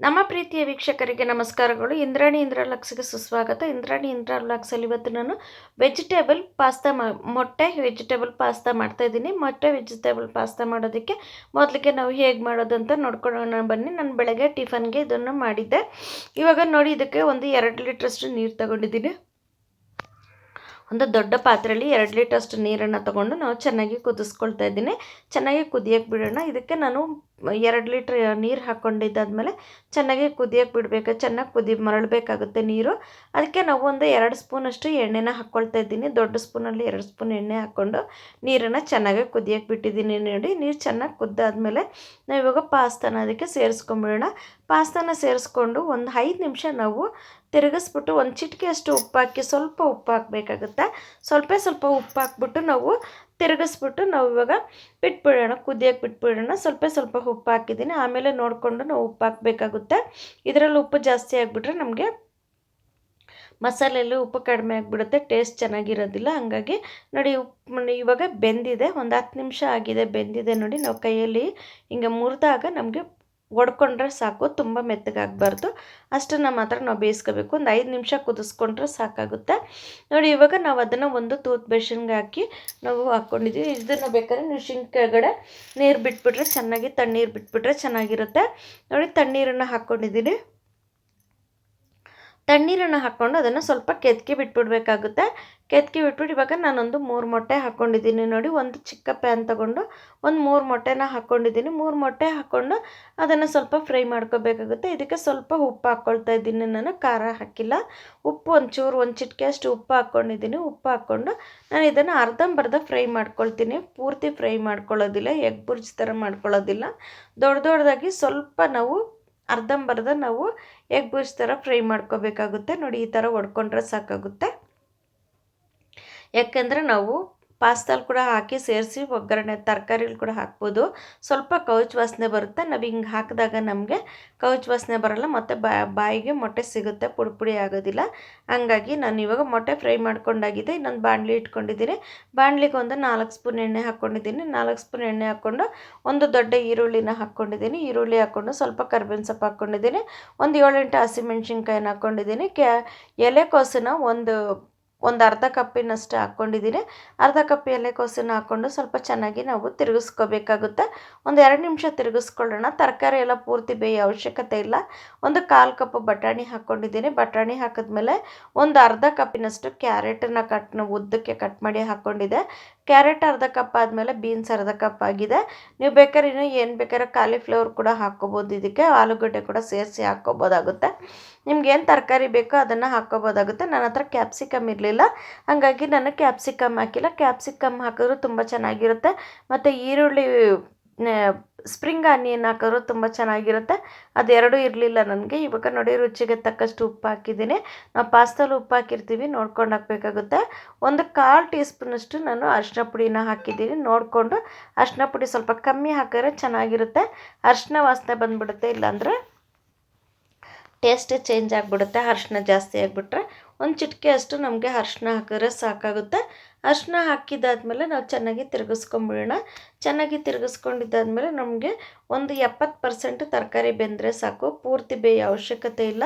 ನಮ್ಮ ಪ್ರೀತಿಯ ವೀಕ್ಷಕರಿಗೆ ನಮಸ್ಕಾರಗಳು. ಇಂದ್ರಾಣಿ ಇಂದ್ರಾಲಕ್ಸ್ಗೆ ಸುಸ್ವಾಗತ. ಇಂದ್ರಾಣಿ ಇಂದ್ರಾಲಕ್ಸಲ್ಲಿ ಇವತ್ತು ನಾನು ವೆಜಿಟೇಬಲ್ ಪಾಸ್ತಾ ಮಾ, ಮೊಟ್ಟೆ, ವೆಜಿಟೇಬಲ್ ಪಾಸ್ತಾ ಮಾಡ್ತಾಯಿದ್ದೀನಿ ಮೊಟ್ಟೆ, ವೆಜಿಟೇಬಲ್ ಪಾಸ್ತಾ ಮಾಡೋದಕ್ಕೆ ಮೊದಲಿಗೆ ನಾವು ಹೇಗೆ ಮಾಡೋದು ಅಂತ ನೋಡ್ಕೊಳ್ಳೋಣ ಬನ್ನಿ. ನಾನು ಬೆಳಗ್ಗೆ ಟಿಫನ್ಗೆ ಇದನ್ನು ಮಾಡಿದ್ದೆ. ಇವಾಗ ನೋಡಿ ಇದಕ್ಕೆ ಒಂದು ಎರಡು ಲೀಟ್ರಷ್ಟು ನೀರು ತಗೊಂಡಿದ್ದೀನಿ. ಒಂದು ದೊಡ್ಡ ಪಾತ್ರೆಯಲ್ಲಿ ಎರಡು ಲೀಟರ್ಷ್ಟು ನೀರನ್ನು ತಗೊಂಡು ನಾವು ಚೆನ್ನಾಗಿ ಕುದಿಸ್ಕೊಳ್ತಾ ಇದ್ದೀನಿ. ಚೆನ್ನಾಗಿ ಕುದಿಯೋಕ್ಕೆ ಬಿಡೋಣ. ಇದಕ್ಕೆ ನಾನು ಎರಡು ಲೀಟ್ರ್ ನೀರು ಹಾಕ್ಕೊಂಡಿದ್ದಾದಮೇಲೆ ಚೆನ್ನಾಗಿ ಕುದಿಯೋಕೆ ಬಿಡಬೇಕು, ಚೆನ್ನಾಗಿ ಕುದಿ ಮರಳಬೇಕಾಗುತ್ತೆ ನೀರು. ಅದಕ್ಕೆ ನಾವು ಒಂದು ಎರಡು ಸ್ಪೂನಷ್ಟು ಎಣ್ಣೆನ ಹಾಕ್ಕೊಳ್ತಾ ಇದ್ದೀನಿ. ದೊಡ್ಡ ಸ್ಪೂನಲ್ಲಿ ಎರಡು ಸ್ಪೂನ್ ಎಣ್ಣೆ ಹಾಕ್ಕೊಂಡು ನೀರನ್ನು ಚೆನ್ನಾಗಿ ಕುದಿಯೋಕೆ ಬಿಟ್ಟಿದ್ದೀನಿ ನೋಡಿ. ನೀರು ಚೆನ್ನಾಗಿ ಕುದ್ದಾದಮೇಲೆ ನಾವು ಇವಾಗ ಪಾಸ್ತಾನ ಅದಕ್ಕೆ ಸೇರಿಸ್ಕೊಂಬಿಡೋಣ. ಪಾಸ್ತಾನ ಸೇರಿಸ್ಕೊಂಡು ಒಂದು ಐದು ನಿಮಿಷ ನಾವು ತಿರುಗಿಸ್ಬಿಟ್ಟು ಒಂದು ಚಿಟಿಕೆಯಷ್ಟು ಉಪ್ಪು ಹಾಕಿ ಸ್ವಲ್ಪ ಉಪ್ಪು ಹಾಕಬೇಕಾಗುತ್ತೆ. ಸ್ವಲ್ಪ ಸ್ವಲ್ಪ ಉಪ್ಪು ಹಾಕ್ಬಿಟ್ಟು ನಾವು ತಿರುಗಿಸ್ಬಿಟ್ಟು ನಾವು ಇವಾಗ ಬಿಟ್ಬಿಡೋಣ, ಕುದಿಯೋಕೆ ಬಿಟ್ಬಿಡೋಣ. ಸ್ವಲ್ಪ ಸ್ವಲ್ಪ ಉಪ್ಪು ಹಾಕಿದ್ದೀನಿ ಆಮೇಲೆ ನೋಡಿಕೊಂಡು ನಾವು ಉಪ್ಪು ಹಾಕಬೇಕಾಗುತ್ತೆ ಇದರಲ್ಲಿ ಉಪ್ಪು ಜಾಸ್ತಿ ಆಗಿಬಿಟ್ರೆ ನಮಗೆ ಮಸಾಲೆಯಲ್ಲಿ ಉಪ್ಪು ಕಡಿಮೆ ಆಗಿಬಿಡುತ್ತೆ. ಟೇಸ್ಟ್ ಚೆನ್ನಾಗಿರೋದಿಲ್ಲ. ಹಂಗಾಗಿ ನೋಡಿ ಉಪ್ಪು ಇವಾಗ ಬೆಂದಿದೆ. ಒಂದು ಹತ್ತು ನಿಮಿಷ ಆಗಿದೆ ಬೆಂದಿದೆ ನೋಡಿ. ನಾವು ಕೈಯಲ್ಲಿ ಹಿಂಗೆ ಮುರಿದಾಗ ನಮಗೆ ಒಡ್ಕೊಂಡ್ರೆ ಸಾಕು, ತುಂಬ ಮೆತ್ತಗಾಗಬಾರ್ದು. ಅಷ್ಟನ್ನು ಮಾತ್ರ ನಾವು ಬೇಯಿಸ್ಕೋಬೇಕು. ಒಂದು ಐದು ನಿಮಿಷ ಕುದಿಸ್ಕೊಂಡ್ರೆ ಸಾಕಾಗುತ್ತೆ. ನೋಡಿ, ಇವಾಗ ನಾವು ಅದನ್ನು ಒಂದು ತೂತ್ ಬೇಷನ್ಗೆ ಹಾಕಿ ನಾವು ಹಾಕ್ಕೊಂಡಿದ್ದೀವಿ ಇದನ್ನು ಬೇಕಾದ್ರೆ ನೀವು ಶಿಂಕ್ ಕೆಳಗಡೆ ನೀರು ಬಿಟ್ಬಿಟ್ರೆ ಚೆನ್ನಾಗಿ, ತಣ್ಣೀರು ಬಿಟ್ಬಿಟ್ರೆ ಚೆನ್ನಾಗಿರುತ್ತೆ. ನೋಡಿ, ತಣ್ಣೀರನ್ನು ಹಾಕ್ಕೊಂಡಿದ್ದೀನಿ ತಣ್ಣೀರನ್ನು ಹಾಕ್ಕೊಂಡು ಅದನ್ನು ಸ್ವಲ್ಪ ಕೆದಕಿ ಬಿಟ್ಬಿಡ್ಬೇಕಾಗುತ್ತೆ. ಕೆದಕಿ ಬಿಟ್ಬಿಟ್ಟು ಇವಾಗ ನಾನೊಂದು ಮೂರು ಮೊಟ್ಟೆ ಹಾಕ್ಕೊಂಡಿದ್ದೀನಿ ನೋಡಿ, ಒಂದು ಚಿಕ್ಕ ಪ್ಯಾನ್ ತೊಗೊಂಡು ಒಂದು ಮೂರು ಮೊಟ್ಟೆನ ಹಾಕ್ಕೊಂಡಿದ್ದೀನಿ ಮೂರು ಮೊಟ್ಟೆ ಹಾಕ್ಕೊಂಡು ಅದನ್ನು ಸ್ವಲ್ಪ ಫ್ರೈ ಮಾಡ್ಕೋಬೇಕಾಗುತ್ತೆ. ಇದಕ್ಕೆ ಸ್ವಲ್ಪ ಉಪ್ಪು ಹಾಕ್ಕೊಳ್ತಾ ಇದ್ದೀನಿ ನಾನು, ಖಾರ ಹಾಕಿಲ್ಲ. ಉಪ್ಪು ಒಂಚೂರು, ಒಂದು ಚಿಟಿಕೆ ಅಷ್ಟು ಉಪ್ಪು ಹಾಕ್ಕೊಂಡಿದ್ದೀನಿ ಉಪ್ಪು ಹಾಕ್ಕೊಂಡು ನಾನು ಇದನ್ನು ಅರ್ಧಂಬರ್ಧ ಫ್ರೈ ಮಾಡ್ಕೊಳ್ತೀನಿ. ಪೂರ್ತಿ ಫ್ರೈ ಮಾಡ್ಕೊಳ್ಳೋದಿಲ್ಲ, ಎಗ್ ಬುರ್ಜ್ ಥರ ಮಾಡ್ಕೊಳ್ಳೋದಿಲ್ಲ. ದೊಡ್ಡ ದೊಡ್ಡದಾಗಿ ಸ್ವಲ್ಪ ನಾವು ಅರ್ಧಂಬರ್ಧ ನಾವು ಎಗ್ ಬುರ್ಜ್ ಥರ ಫ್ರೈ ಮಾಡ್ಕೋಬೇಕಾಗುತ್ತೆ. ನೋಡಿ ಈ ಥರ ಒಡ್ಕೊಂಡ್ರೆ ಸಾಕಾಗುತ್ತೆ. ಯಾಕೆಂದರೆ ನಾವು ಪಾಸ್ತಾಲ್ ಕೂಡ ಹಾಕಿ ಸೇರಿಸಿ, ಒಗ್ಗರಣೆ ತರಕಾರಿಗಳು ಕೂಡ ಹಾಕ್ಬೋದು. ಸ್ವಲ್ಪ ಕೌಚ್ ವಾಸನೆ ಬರುತ್ತೆ. ನಾವು ಹಿಂಗೆ ಹಾಕಿದಾಗ ನಮಗೆ ಕೌಚ್ ವಾಸನೆ ಬರಲ್ಲ. ಮತ್ತು ಬಾಯಿಗೆ ಮೊಟ್ಟೆ ಸಿಗುತ್ತೆ. ಪುಡಿ ಪುಡಿ ಆಗೋದಿಲ್ಲ. ಹಂಗಾಗಿ ನಾನು ಇವಾಗ ಮೊಟ್ಟೆ ಫ್ರೈ ಮಾಡ್ಕೊಂಡಾಗಿದೆ. ಇನ್ನೊಂದು ಬಾಣಲಿ ಇಟ್ಕೊಂಡಿದ್ದೀನಿ ಬಾಣಲಿಗೆ ಒಂದು ನಾಲ್ಕು ಸ್ಪೂನ್ ಎಣ್ಣೆ ಹಾಕ್ಕೊಂಡಿದ್ದೀನಿ ನಾಲ್ಕು ಸ್ಪೂನ್ ಎಣ್ಣೆ ಹಾಕ್ಕೊಂಡು ಒಂದು ದೊಡ್ಡ ಈರುಳ್ಳಿನ ಹಾಕ್ಕೊಂಡಿದ್ದೀನಿ ಈರುಳ್ಳಿ ಹಾಕ್ಕೊಂಡು ಸ್ವಲ್ಪ ಕರ್ಬೇವಿನ ಸೊಪ್ಪು ಹಾಕ್ಕೊಂಡಿದ್ದೀನಿ ಒಂದು ಏಳೆಂಟು ಹಸಿಮೆಣ್ಸಿನ್ಕಾಯಿನ ಹಾಕ್ಕೊಂಡಿದ್ದೀನಿ ಕ್ಯಾ ಎಲೆಕೋಸನ್ನ ಒಂದು ಒಂದು ಅರ್ಧ ಕಪ್ಪಿನಷ್ಟು ಹಾಕ್ಕೊಂಡಿದ್ದೀನಿ ಅರ್ಧ ಕಪ್ ಎಲೆಕೋಸನ್ನು ಹಾಕ್ಕೊಂಡು ಸ್ವಲ್ಪ ಚೆನ್ನಾಗಿ ನಾವು ತಿರುಗಿಸ್ಕೋಬೇಕಾಗುತ್ತೆ. ಒಂದು ಎರಡು ನಿಮಿಷ ತಿರುಗಿಸ್ಕೊಳ್ಳೋಣ. ತರಕಾರಿ ಎಲ್ಲ ಪೂರ್ತಿ ಬೇಯೋ ಅವಶ್ಯಕತೆ ಇಲ್ಲ. ಒಂದು ಕಾಲು ಕಪ್ ಬಟಾಣಿ ಹಾಕ್ಕೊಂಡಿದ್ದೀನಿ ಬಟಾಣಿ ಹಾಕಿದ್ಮೇಲೆ ಒಂದು ಅರ್ಧ ಕಪ್ಪಿನಷ್ಟು ಕ್ಯಾರೆಟನ್ನು ಕಟ್ ಉದ್ದಕ್ಕೆ ಕಟ್ ಮಾಡಿ ಹಾಕ್ಕೊಂಡಿದ್ದೆ. ಕ್ಯಾರೆಟ್ ಅರ್ಧ ಕಪ್ ಆದಮೇಲೆ ಬೀನ್ಸ್ ಅರ್ಧ ಕಪ್ ಆಗಿದೆ. ನೀವು ಬೇಕಾದ್ರೆ ಇನ್ನೂ ಏನು ಬೇಕಾದ್ರೆ ಕಾಲಿಫ್ಲವರ್ ಕೂಡ ಹಾಕ್ಕೋಬೋದು. ಇದಕ್ಕೆ ಆಲೂಗಡ್ಡೆ ಕೂಡ ಸೇರಿಸಿ ಹಾಕ್ಕೋಬೋದಾಗುತ್ತೆ. ನಿಮ್ಗೆ ಏನು ತರಕಾರಿ ಬೇಕೋ ಅದನ್ನು ಹಾಕ್ಕೋಬೋದಾಗುತ್ತೆ. ನನ್ನ ಹತ್ರ ಕ್ಯಾಪ್ಸಿಕಮ್ ಇರಲಿಲ್ಲ. ಹಾಗಾಗಿ ನಾನು ಕ್ಯಾಪ್ಸಿಕಮ್ ಹಾಕಿಲ್ಲ. ಕ್ಯಾಪ್ಸಿಕಮ್ ಹಾಕಿದ್ರು ತುಂಬ ಚೆನ್ನಾಗಿರುತ್ತೆ. ಮತ್ತು ಈರುಳ್ಳಿ ಸ್ಪ್ರಿಂಗ್ ಆನಿಯನ್ ಹಾಕಿದ್ರು ತುಂಬ ಚೆನ್ನಾಗಿರುತ್ತೆ. ಅದೆರಡೂ ಇರಲಿಲ್ಲ ನನಗೆ. ಇವಾಗ ನೋಡಿ ರುಚಿಗೆ ತಕ್ಕಷ್ಟು ಉಪ್ಪು ಹಾಕಿದ್ದೀನಿ. ನಾವು ಪಾಸ್ತಲ್ಲಿ ಉಪ್ಪು ಹಾಕಿರ್ತೀವಿ, ನೋಡ್ಕೊಂಡು ಹಾಕಬೇಕಾಗುತ್ತೆ. ಒಂದು ಕಾಲು ಟೀ ಸ್ಪೂನಷ್ಟು ನಾನು ಅರಿಶಿನ ಪುಡಿನ ಹಾಕಿದ್ದೀನಿ. ನೋಡಿಕೊಂಡು ಅರಿಶಿನ ಪುಡಿ ಸ್ವಲ್ಪ ಕಮ್ಮಿ ಹಾಕಿದ್ರೆ ಚೆನ್ನಾಗಿರುತ್ತೆ. ಅರಿಶಿನ ವಾಸನೆ ಬಂದುಬಿಡುತ್ತೆ, ಇಲ್ಲಾಂದರೆ ಟೇಸ್ಟ್ ಚೇಂಜ್ ಆಗಿಬಿಡುತ್ತೆ ಅರಿಶಿನ ಜಾಸ್ತಿ ಆಗಿಬಿಟ್ರೆ. ಒಂದು ಚಿಟಿಕೆ ಅಷ್ಟು ನಮಗೆ ಅರ್ಶಿನ ಹಾಕಿದ್ರೆ ಸಾಕಾಗುತ್ತೆ. ಅರ್ಶಿನ ಹಾಕಿದ್ದಾದಮೇಲೆ ನಾವು ಚೆನ್ನಾಗಿ ತಿರುಗಿಸ್ಕೊಂಬಿಡೋಣ. ಚೆನ್ನಾಗಿ ತಿರುಗಿಸ್ಕೊಂಡಿದ್ದಾದಮೇಲೆ ನಮಗೆ ಒಂದು ಎಪ್ಪತ್ತು ಪರ್ಸೆಂಟ್ ತರಕಾರಿ ಬೆಂದರೆ ಸಾಕು. ಪೂರ್ತಿ ಬೇಯ ಅವಶ್ಯಕತೆ ಇಲ್ಲ.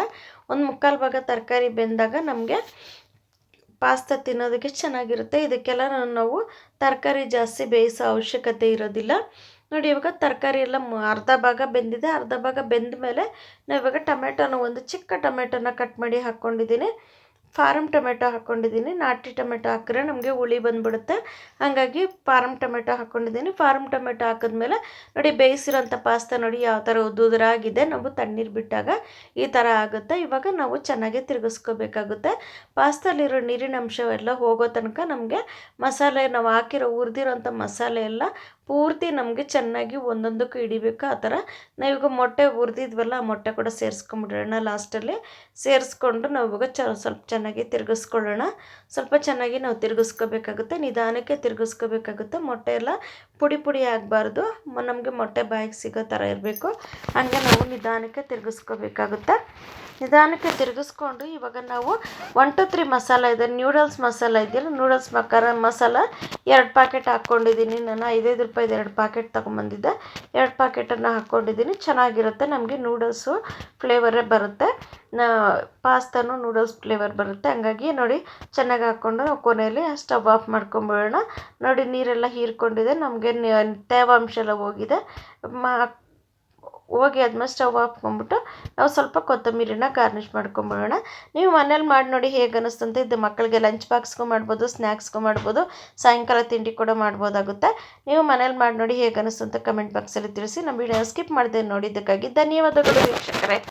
ಒಂದು ಮುಕ್ಕಾಲು ಭಾಗ ತರಕಾರಿ ಬೆಂದಾಗ ನಮಗೆ ಪಾಸ್ತಾ ತಿನ್ನೋದಕ್ಕೆ ಚೆನ್ನಾಗಿರುತ್ತೆ. ಇದಕ್ಕೆಲ್ಲ ನಾವು ತರಕಾರಿ ಜಾಸ್ತಿ ಬೇಯಿಸೋ ಅವಶ್ಯಕತೆ ಇರೋದಿಲ್ಲ. ನೋಡಿ, ಇವಾಗ ತರಕಾರಿ ಎಲ್ಲ ಅರ್ಧ ಭಾಗ ಬೆಂದಿದೆ. ಅರ್ಧ ಭಾಗ ಬೆಂದ ಮೇಲೆ ನಾವು ಇವಾಗ ಟೊಮೆಟೊನ ಒಂದು ಚಿಕ್ಕ ಟೊಮೆಟೊನ ಕಟ್ ಮಾಡಿ ಹಾಕ್ಕೊಂಡಿದ್ದೀನಿ ಫಾರಮ್ ಟೊಮೆಟೊ ಹಾಕ್ಕೊಂಡಿದ್ದೀನಿ ನಾಟಿ ಟೊಮೆಟೊ ಹಾಕಿದ್ರೆ ನಮಗೆ ಹುಳಿ ಬಂದುಬಿಡುತ್ತೆ. ಹಾಗಾಗಿ ಫಾರಮ್ ಟೊಮೆಟೊ ಹಾಕ್ಕೊಂಡಿದ್ದೀನಿ ಫಾರಮ್ ಟೊಮೆಟೊ ಹಾಕಿದ್ಮೇಲೆ ನೋಡಿ ಬೇಯಿಸಿರೋಂಥ ಪಾಸ್ತಾ ನೋಡಿ ಯಾವ ಥರ ಉದುದುರಾಗಿದೆ ನಾವು ತಣ್ಣೀರು ಬಿಟ್ಟಾಗ ಈ ಥರ ಆಗುತ್ತೆ. ಇವಾಗ ನಾವು ಚೆನ್ನಾಗಿ ತಿರುಗಿಸ್ಕೋಬೇಕಾಗುತ್ತೆ. ಪಾಸ್ತಲ್ಲಿರೋ ನೀರಿನ ಅಂಶವೆಲ್ಲ ಹೋಗೋ ತನಕ ನಮಗೆ ಮಸಾಲೆ, ನಾವು ಹಾಕಿರೋ ಹುರಿದಿರೋಂಥ ಮಸಾಲೆ ಎಲ್ಲ ಪೂರ್ತಿ ನಮಗೆ ಚೆನ್ನಾಗಿ ಒಂದೊಂದಕ್ಕೂ ಹಿಡಿಬೇಕು, ಆ ಥರ. ನಾವೀಗ ಮೊಟ್ಟೆ ಹುರಿದಿದ್ವಲ್ಲ, ಆ ಮೊಟ್ಟೆ ಕೂಡ ಸೇರಿಸ್ಕೊಂಬಿಡೋಣ ಲಾಸ್ಟಲ್ಲಿ. ಸೇರಿಸ್ಕೊಂಡು ನಾವು ಚ, ಸ್ವಲ್ಪ ಚೆನ್ನಾಗಿ ತಿರುಗಿಸ್ಕೊಳ್ಳೋಣ. ಸ್ವಲ್ಪ ಚೆನ್ನಾಗಿ ನಾವು ತಿರುಗಿಸ್ಕೋಬೇಕಾಗುತ್ತೆ, ನಿಧಾನಕ್ಕೆ ತಿರುಗಿಸ್ಕೋಬೇಕಾಗುತ್ತೆ. ಮೊಟ್ಟೆ ಎಲ್ಲ ಪುಡಿ ಪುಡಿ ಆಗಬಾರ್ದು. ನಮಗೆ ಮೊಟ್ಟೆ ಬಾಯಿಗೆ ಸಿಗೋ ಥರ ಇರಬೇಕು. ಹಂಗೆ ನಾವು ನಿಧಾನಕ್ಕೆ ತಿರುಗಿಸ್ಕೋಬೇಕಾಗುತ್ತೆ. ನಿಧಾನಕ್ಕೆ ತಿರುಗಿಸ್ಕೊಂಡು ಇವಾಗ ನಾವು ಒನ್, ಟು, ತ್ರೀ ಮಸಾಲ ಇದೆ. ನ್ಯೂಡಲ್ಸ್ ಮಸಾಲ ಇದೆಯಲ್ಲ, ನೂಡಲ್ಸ್ ಮಕಾರ ಮಸಾಲ. ಎರಡು ಪ್ಯಾಕೆಟ್ ಹಾಕ್ಕೊಂಡಿದ್ದೀನಿ ನಾನು. ಐದೈದು ರೂಪಾಯಿದು ಎರಡು ಪ್ಯಾಕೆಟ್ ತೊಗೊಂಬಂದಿದ್ದೆ. ಎರಡು ಪ್ಯಾಕೆಟನ್ನು ಹಾಕ್ಕೊಂಡಿದ್ದೀನಿ ಚೆನ್ನಾಗಿರುತ್ತೆ. ನಮಗೆ ನೂಡಲ್ಸು ಫ್ಲೇವರೇ ಬರುತ್ತೆ. ಪಾಸ್ತಾನು ನೂಡಲ್ಸ್ ಫ್ಲೇವರ್ ಬರುತ್ತೆ. ಹಂಗಾಗಿ ನೋಡಿ, ಚೆನ್ನಾಗಿ ಹಾಕ್ಕೊಂಡು ಕೊನೆಯಲ್ಲಿ ಸ್ಟವ್ ಆಫ್ ಮಾಡ್ಕೊಂಬಿಡೋಣ. ನೋಡಿ, ನೀರೆಲ್ಲ ಹೀರ್ಕೊಂಡಿದೆ. ನಮಗೆ ತೇವಾಂಶ ಎಲ್ಲ ಹೋಗಿದೆ. ಮಾ ಹೋಗಿ ಆದ್ಮೇಲೆ ಸ್ಟವ್ ಹಾಕ್ಕೊಂಬಿಟ್ಟು ನಾವು ಸ್ವಲ್ಪ ಕೊತ್ತಂಬರಿನ ಗಾರ್ನಿಷ್ ಮಾಡ್ಕೊಂಬಿಡೋಣ. ನೀವು ಮನೇಲಿ ಮಾಡಿ ನೋಡಿ ಹೇಗೆ ಅನ್ನಿಸ್ತಂತೆ ಇದು ಮಕ್ಕಳಿಗೆ ಲಂಚ್ ಬಾಕ್ಸ್ಗೂ ಮಾಡ್ಬೋದು ಸ್ನ್ಯಾಕ್ಸ್ಗೂ ಮಾಡ್ಬೋದು, ಸಾಯಂಕಾಲ ತಿಂಡಿ ಕೂಡ ಮಾಡ್ಬೋದಾಗುತ್ತೆ. ನೀವು ಮನೇಲಿ ಮಾಡಿ ನೋಡಿ ಹೇಗೆ ಅನ್ನಿಸ್ತು ಕಮೆಂಟ್ ಬಾಕ್ಸಲ್ಲಿ ತಿಳಿಸಿ. ನಮ್ಮ ವಿಡಿಯೋ ಸ್ಕಿಪ್ ಮಾಡಿದೆ ನೋಡಿದ್ದಕ್ಕಾಗಿ ಧನ್ಯವಾದಗಳು ವೀಕ್ಷಕರೇ.